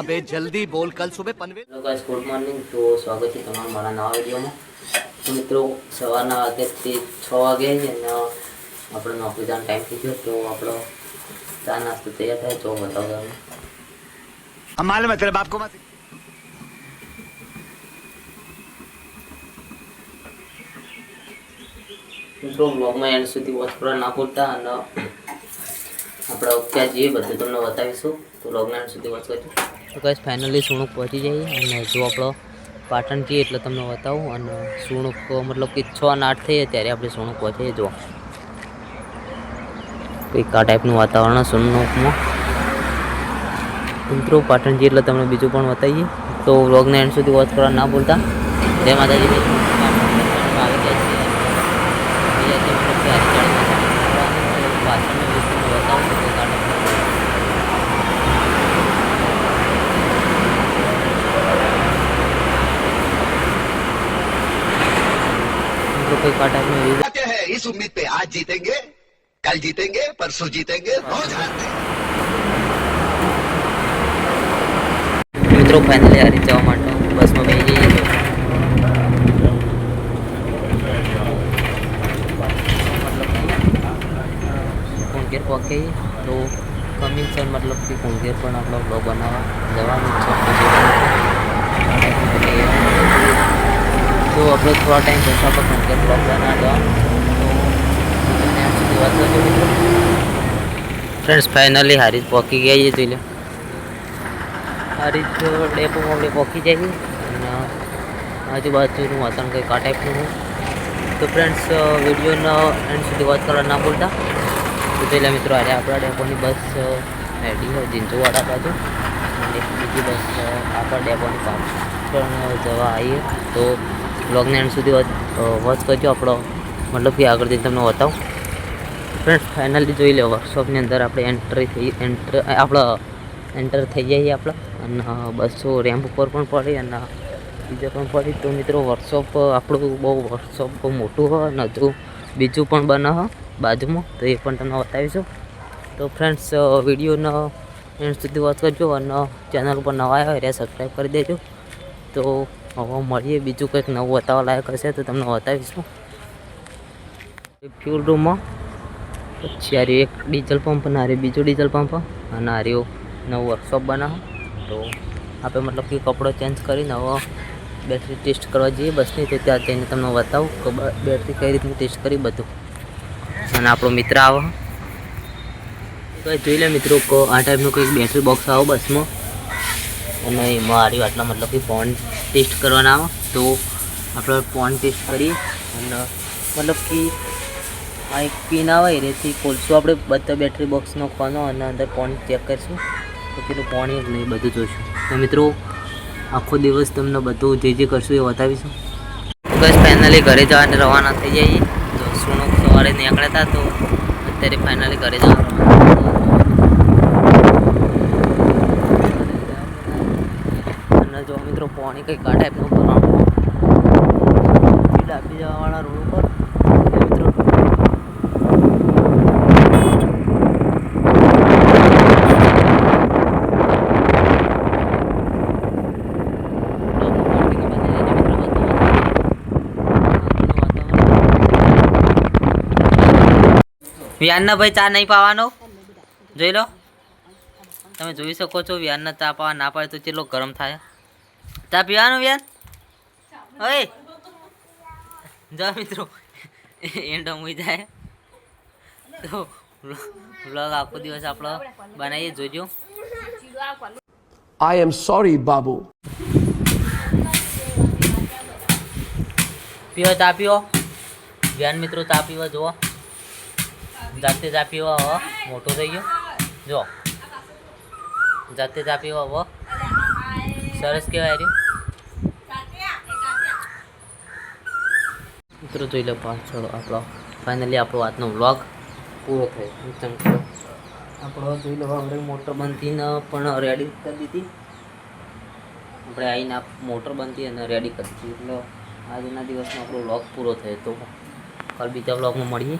અબે જલ્દી બોલ કલ સુબે Panvel hello guys good morning તો સ્વાગત છે તમારું મારા નવા વિડીયોમાં. તો મિત્રો સવારના વાગ્યાથી છ વાગે અને આપણો નોકરી જવાનો ટાઈમ થઈ ગયો. તો આપણો ચા નાસ્તો તૈયાર થાય તો બતાવો તમે અમારે મતલબ તેરે બાપ મિત્રો બ્લોગમાં એન્ડ સુધી વોચ કરવા ના ભૂલતા અને આપણે ક્યાં જઈએ બધું તમને બતાવીશું. તો લોકડાઉન સુધી વોચ કરજો. તો ગાઈસ ફાઇનલી સુણુક પહોંચી જઈએ અને જો આપણો પાટણ જઈએ એટલે તમને બતાવું અને સુણુક, મતલબ કે છ અને આઠ થઈએ ત્યારે આપણે સુણુક પહોંચીએ. જો કંઈક આ ટાઈપનું વાતાવરણ સુણુકમાં. મિત્રો પાટણ જઈએ એટલે તમને બીજું પણ બતાવીએ. તો વ્લોગને એન્ડ સુધી વોચ કરવા ના ભૂલતા. જય માતાજી. મિત્રો કંઈક આ ટાઈપનો વ્યૂ आते हैं इस उम्मीद पे आज जीतेंगे कल जीतेंगे परसों जीतेंगे रोज हारते हैं મિત્રો ફાઇનલી હારી જવા માટે બસમાં બેસી જઈએ કુંકેર પહોંચી તો કમિંગ સર મતલબ કે કુંકેર પણ આપણો બ્લોગ બનાવવા જવાનું છે આપણે થોડા ટાઈમ જશે આપણે કુંકેર બ્લોગ બનાવવા જવાનું તો ત્યાં સુધી વાત કરજો મિત્રો ફ્રેન્ડ્સ ફાઇનલી હારી પહોંચી ગયા છીએ જોઈ લો. હારી ડેપો આપણે પહોંચી જઈએ અને આજુબાજુનું વાતાવરણ કંઈક આ ટાઈપનું તો ફ્રેન્ડ્સ વિડીયોનો એન્ડ સુધી વાત કરવા ના ભૂલતા. તો પહેલાં મિત્રો, આજે આપણા ડેપોની બસ રેડી હોય જીંજુવાડા બાજુ. અને બીજી બસ આપણા ડેપોની પાછળ જવા આવીએ. તો બ્લોગને એન્ડ સુધી વોચ કરજો આપણો. મતલબ કે આગળ જઈને તમને બતાવું. ફ્રેન્ડ્સ ફાઇનલી જોઈ લો વર્કશોપની અંદર આપણે એન્ટ્રી થઈ એન્ટર આપણે એન્ટર થઈ જઈએ આપણે. અને બસો રેમ્પ ઉપર પણ પડી અને બીજો પણ પડી. તો મિત્રો વર્કશોપ આપણું બહુ વર્કશોપ બહુ મોટું હોય અને હજુ બીજું પણ બને બાજુમાં. તો એ પણ તમને બતાવીશું. તો ફ્રેન્ડ્સ વિડીયોનો એન્ડ સુધી વોચ કરજો અને ચેનલ ઉપર નવા આવ્યા હોય સબસ્ક્રાઈબ કરી દેજો. તો હવે મળીએ. બીજું કંઈક નવું બતાવવા લાયક હશે તો તમને બતાવીશું. ફ્યુલ રૂમમાં પછી આ એક ડીઝલ પંપ અને આ બીજું ડીઝલ પંપ અને આ નવું વર્કશોપ બનાવો. તો આપણે મતલબ કે કપડો ચેન્જ કરીને હવે બેટરી ટેસ્ટ કરવા જઈએ બસની. તો ત્યાં જઈને તમને બતાવું કે બેટરી કઈ રીતની ટેસ્ટ કરી બધું. અને આપણો મિત્ર આવે. કંઈ જોઈ લે મિત્રો આ ટાઈપનું કંઈક બેટરી બોક્સ આવે બસમાં. અને એમાં આ રહ્યું આટલા મતલબ કે ફોન ટેસ્ટ કરવાના આવે. તો આપણે પોન ટેસ્ટ કરીએ. અને મતલબ કે આ એક પિન આવે, એનાથી ખોલશું આપણે બધા બેટરી બોક્સનો ખોનો અને અંદર પોન ચેક કરીશું. તો પેલું પાણી જ નહીં બધું જોઈશું. તો મિત્રો, આખો દિવસ તમને બધું જે જે કરશું એ બતાવીશું. બસ ફાઇનલી ઘરે જવાને, રવાના થઈ જઈએ. તો સુણો સવારે નીકળ્યા હતા, તો અત્યારે ફાઇનલી ઘરે જવાનું. અને જો મિત્રો પાણી કંઈક આ ટાઈપનું ભરવાનું ડાબી જવાવાળા રોડ ઉપર. મિત્રો વ્યાનના ભાઈ ચા નહીં પાવાનો? જોઈ લો. તમે જોઈ શકો છો વ્યાનના ચા પાવા ના પાડે તો ચેટલો ગરમ થાય. ચા પીવાનું વ્યાન? ઓય જા મિત્રો એન્ડો અમુઈ જાય. તો વ્લોગ આખો દિવસ આપણો બનાવીએ જોજો. આઈ એમ સોરી બાબુ. પીઓ ચા પીઓ. વ્યાન મિત્રો ચા પીવા જુઓ. જાતે ચા પીવા હવે મોટો થઈ ગયો. જો જાતે ચા પીવા હવે સરસ કહેવાય રહ્યું મિત્રો જોઈ લો પાછળ આપણો. ફાઇનલી આપણો આજનો વ્લોગ પૂરો થયો. આપણો જોઈ લો આપણે મોટર બંધીને પણ રેડી કરી દીધી. આપણે આવીને મોટર બનતી અને રેડી કરી દીધી. એટલે આજના દિવસનો આપણો વ્લોગ પૂરો થયો. તો કાલ બીજા વ્લોગમાં મળીએ.